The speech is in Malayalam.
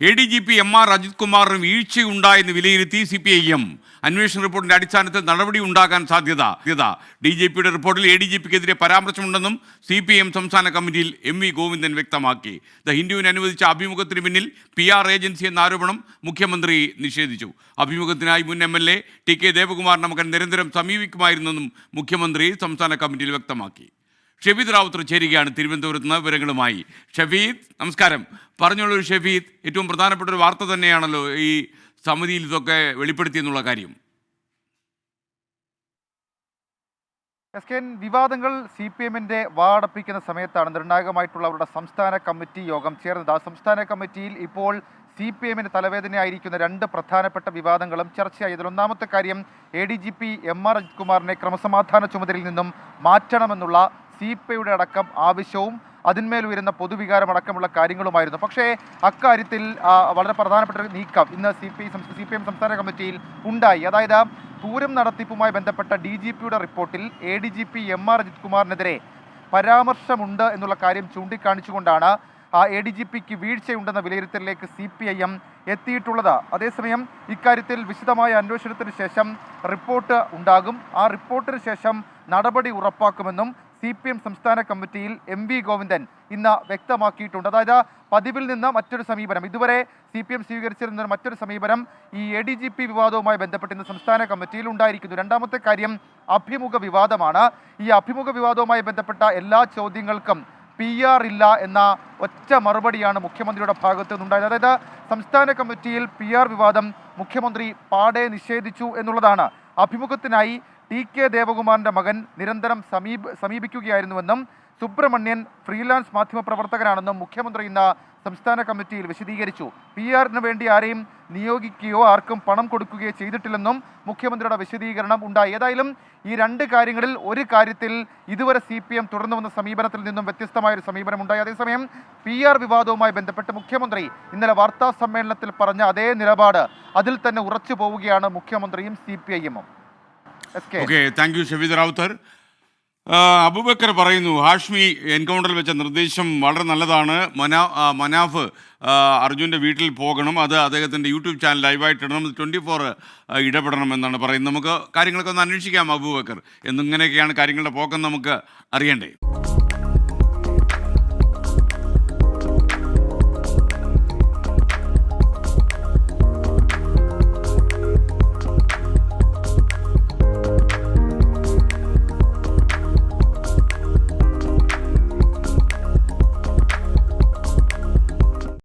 A D G P M R Ajith കുമാറിന് വീഴ്ചയുണ്ടായെന്ന് വിലയിരുത്തി സി പി ഐ എം. അന്വേഷണ റിപ്പോർട്ടിന്റെ അടിസ്ഥാനത്തിൽ നടപടി ഉണ്ടാകാൻ സാധ്യത. ഡി ജി പിയുടെ റിപ്പോർട്ടിൽ എ ഡി ജി പിക്കെതിരെ പരാമർശമുണ്ടെന്നും സി പി എം സംസ്ഥാന കമ്മിറ്റിയിൽ എം വി ഗോവിന്ദൻ വ്യക്തമാക്കി. ദ ഹിന്ദുവിന് അനുവദിച്ച അഭിമുഖത്തിന് പിന്നിൽ പി ആർ ഏജൻസി എന്ന ആരോപണം മുഖ്യമന്ത്രി നിഷേധിച്ചു. അഭിമുഖത്തിനായി മുൻ M L A T K ദേവകുമാറിന്റെ മകൻ നിരന്തരം സമീപിക്കുമായിരുന്നെന്നും മുഖ്യമന്ത്രി സംസ്ഥാന കമ്മിറ്റിയിൽ വ്യക്തമാക്കി. ഷെഫീദ് റാവുത്തർ ചേരുകയാണ് തിരുവനന്തപുരത്ത് നിന്ന് വിവരങ്ങളുമായി. ഷഫീദ് നമസ്കാരം. പറഞ്ഞോളൂ ഷഫീദ് ഏറ്റവും പ്രധാനപ്പെട്ട ഒരു വാർത്ത തന്നെയാണല്ലോ ഈ സമിതിയിൽ ഇതൊക്കെ വെളിപ്പെടുത്തിയെന്നുള്ള കാര്യം. എസ് കെ വിവാദങ്ങൾ സി പി എമ്മിന്റെ വാടപ്പിക്കുന്ന സമയത്താണ് നിർണായകമായിട്ടുള്ള അവരുടെ സംസ്ഥാന കമ്മിറ്റി യോഗം ചേർന്നത്. ആ സംസ്ഥാന കമ്മിറ്റിയിൽ ഇപ്പോൾ സി പി എമ്മിന് തലവേദനയായിരിക്കുന്ന രണ്ട് പ്രധാനപ്പെട്ട വിവാദങ്ങളും ചർച്ചയായതിൽ ഒന്നാമത്തെ കാര്യം A D G P M R Ajith കുമാറിനെ ക്രമസമാധാന ചുമതലയിൽ നിന്നും മാറ്റണമെന്നുള്ള സി പി ഐയുടെ അടക്കം ആവശ്യവും അതിന്മേൽ ഉയരുന്ന പൊതുവികാരം അടക്കമുള്ള കാര്യങ്ങളുമായിരുന്നു. പക്ഷേ അക്കാര്യത്തിൽ വളരെ പ്രധാനപ്പെട്ട ഒരു നീക്കം ഇന്ന് C P C P M സംസ്ഥാന കമ്മിറ്റിയിൽ ഉണ്ടായി. അതായത് പൂരം നടത്തിപ്പുമായി ബന്ധപ്പെട്ട ഡി ജി പിയുടെ റിപ്പോർട്ടിൽ A D G P M R Ajith കുമാറിനെതിരെ പരാമർശമുണ്ട് എന്നുള്ള കാര്യം ചൂണ്ടിക്കാണിച്ചുകൊണ്ടാണ് ആ എ ഡി ജി പിക്ക് വീഴ്ചയുണ്ടെന്ന വിലയിരുത്തലിലേക്ക് സി പി ഐ എം എത്തിയിട്ടുള്ളത്. അതേസമയം ഇക്കാര്യത്തിൽ വിശദമായ അന്വേഷണത്തിന് ശേഷം റിപ്പോർട്ട് ഉണ്ടാകും. ആ റിപ്പോർട്ടിന് ശേഷം നടപടി ഉറപ്പാക്കുമെന്നും സി പി എം സംസ്ഥാന കമ്മിറ്റിയിൽ എം വി ഗോവിന്ദൻ ഇന്ന് വ്യക്തമാക്കിയിട്ടുണ്ട്. അതായത് പതിവിൽ നിന്ന് മറ്റൊരു സമീപനം. ഇതുവരെ സി പി എം സ്വീകരിച്ചിരുന്ന മറ്റൊരു സമീപനം ഈ എ ഡി ജി പി വിവാദവുമായി ബന്ധപ്പെട്ട് ഇന്ന് സംസ്ഥാന കമ്മിറ്റിയിൽ ഉണ്ടായിരിക്കുന്നു. രണ്ടാമത്തെ കാര്യം അഭിമുഖ വിവാദമാണ്. ഈ അഭിമുഖ വിവാദവുമായി ബന്ധപ്പെട്ട എല്ലാ ചോദ്യങ്ങൾക്കും പി ആർ ഇല്ല എന്ന ഒറ്റ മറുപടിയാണ് മുഖ്യമന്ത്രിയുടെ ഭാഗത്തു നിന്നുണ്ടായത്. അതായത് സംസ്ഥാന കമ്മിറ്റിയിൽ പി ആർ വിവാദം മുഖ്യമന്ത്രി പാടെ നിഷേധിച്ചു എന്നുള്ളതാണ്. അഭിമുഖത്തിനായി ടി കെ ദേവകുമാറിന്റെ മകൻ നിരന്തരം സമീപ സമീപിക്കുകയായിരുന്നുവെന്നും സുബ്രഹ്മണ്യൻ ഫ്രീലാൻസ് മാധ്യമപ്രവർത്തകനാണെന്നും മുഖ്യമന്ത്രി ഇന്ന് സംസ്ഥാന കമ്മിറ്റിയിൽ വിശദീകരിച്ചു. പി ആറിന് വേണ്ടി ആരെയും നിയോഗിക്കുകയോ ആർക്കും പണം കൊടുക്കുകയോ ചെയ്തിട്ടില്ലെന്നും മുഖ്യമന്ത്രിയുടെ വിശദീകരണം ഉണ്ടായി. ഏതായാലും ഈ രണ്ട് കാര്യങ്ങളിൽ ഒരു കാര്യത്തിൽ ഇതുവരെ സി പി എം തുടർന്നു വന്ന സമീപനത്തിൽ നിന്നും വ്യത്യസ്തമായ ഒരു സമീപനം ഉണ്ടായി അതേസമയം പി ആർ വിവാദവുമായി ബന്ധപ്പെട്ട് മുഖ്യമന്ത്രി ഇന്നലെ വാർത്താ സമ്മേളനത്തിൽ പറഞ്ഞ അതേ നിലപാട് അതിൽ തന്നെ ഉറച്ചു പോവുകയാണ് മുഖ്യമന്ത്രിയും സി പി ഐ എമ്മും. Okay thank you Shabeed Rowther Abubakar പറയുന്നു ഹാഷ്മി എൻകൗണ്ടറിൽ വെച്ച നിർദ്ദേശം വളരെ നല്ലതാണ്. മനാ മനാഫ് അർജുന്റെ വീട്ടിൽ പോകണം. അത് അദ്ദേഹത്തിന്റെ യൂട്യൂബ് ചാനൽ ലൈവായിട്ടിടണം ട്വന്റി ഫോർ ഇടപെടണം എന്നാണ് പറയുന്നത്. നമുക്ക് കാര്യങ്ങളൊക്കെ ഒന്ന് അന്വേഷിക്കാം അബൂബക്കർ. എന്നിങ്ങനെയൊക്കെയാണ് കാര്യങ്ങളുടെ പോക്കെന്ന് നമുക്ക് അറിയണ്ടേ.